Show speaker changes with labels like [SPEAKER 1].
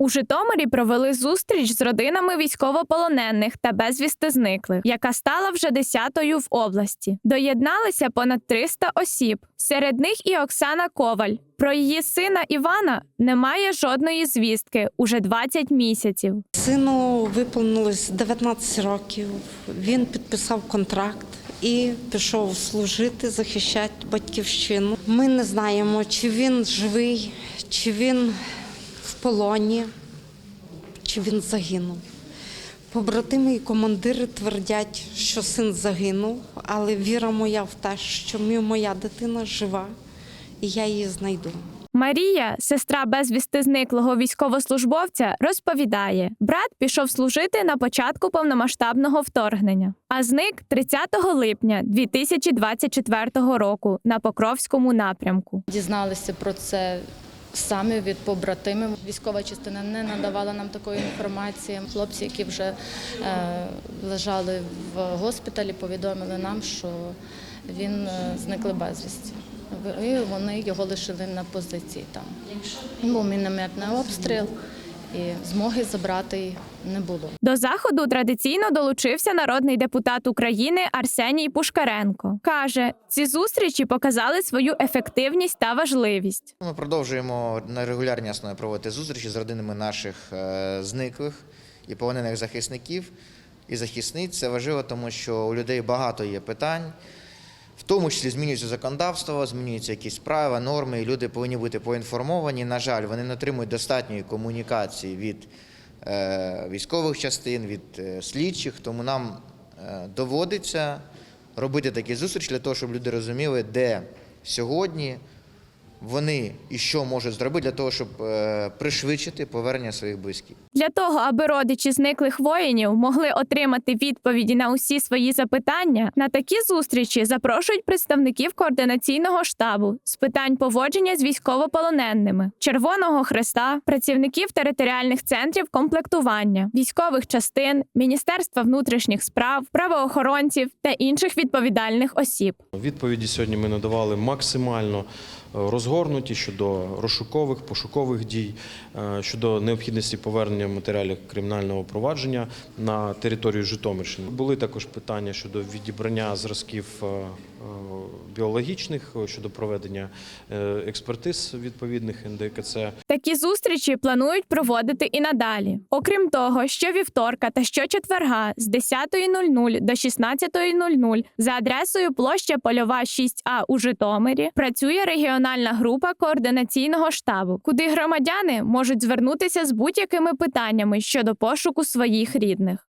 [SPEAKER 1] У Житомирі провели зустріч з родинами військовополонених та безвісти зниклих, яка стала вже десятою в області. Доєдналися понад 300 осіб. Серед них і Оксана Коваль. Про її сина Івана немає жодної звістки уже 20 місяців.
[SPEAKER 2] Сину виповнилось 19 років. Він підписав контракт і пішов служити, захищати батьківщину. Ми не знаємо, чи він живий, чи він полоні, чи він загинув. Побратими і командири твердять, що син загинув, але віра моя в те, що моя дитина жива, і я її знайду.
[SPEAKER 1] Марія, сестра безвісти зниклого військовослужбовця, розповідає: брат пішов служити на початку повномасштабного вторгнення, а зник 30 липня 2024 року на Покровському напрямку.
[SPEAKER 3] Дізналися про це самі від побратимів. Військова частина не надавала нам такої інформації. Хлопці, які вже е, лежали в госпіталі, повідомили нам, що він е, зникли безвісті. І вони його лишили на позиції там. Був мінометний обстріл, і змоги забрати не було.
[SPEAKER 1] До заходу традиційно долучився народний депутат України Арсеній Пушкаренко. каже, ці зустрічі показали свою ефективність та важливість.
[SPEAKER 4] Ми продовжуємо на регулярній основі проводити зустрічі з родинами наших е, зниклих і полонених захисників і захисниць. Це важливо, тому що у людей багато є питань. Тому числі змінюється законодавство, змінюються якісь права, норми, і люди повинні бути поінформовані. На жаль, вони не отримують достатньої комунікації від е, військових частин, від е, слідчих, тому нам е, доводиться робити такі зустрічі для того, щоб люди розуміли, де сьогодні вони і що можуть зробити для того, щоб е, пришвидшити повернення своїх близьких.
[SPEAKER 1] Для того, аби родичі зниклих воїнів могли отримати відповіді на усі свої запитання, на такі зустрічі запрошують представників координаційного штабу з питань поводження з військовополоненими, Червоного Хреста, працівників територіальних центрів комплектування, військових частин, Міністерства внутрішніх справ, правоохоронців та інших відповідальних осіб.
[SPEAKER 5] Відповіді сьогодні ми надавали максимально розгорнуті щодо розшукових, пошукових дій, е, щодо необхідності повернення матеріалів кримінального провадження на територію Житомирщини. Були також питання щодо відібрання зразків е, е, біологічних, щодо проведення експертиз відповідних НДКЦ.
[SPEAKER 1] Такі зустрічі планують проводити і надалі. Окрім того, що вівторка та щочетверга з 10.00 до 16.00 за адресою площа Польова 6А у Житомирі працює регіональна група координаційного штабу, куди громадяни можуть звернутися з будь-якими питаннями щодо пошуку своїх рідних.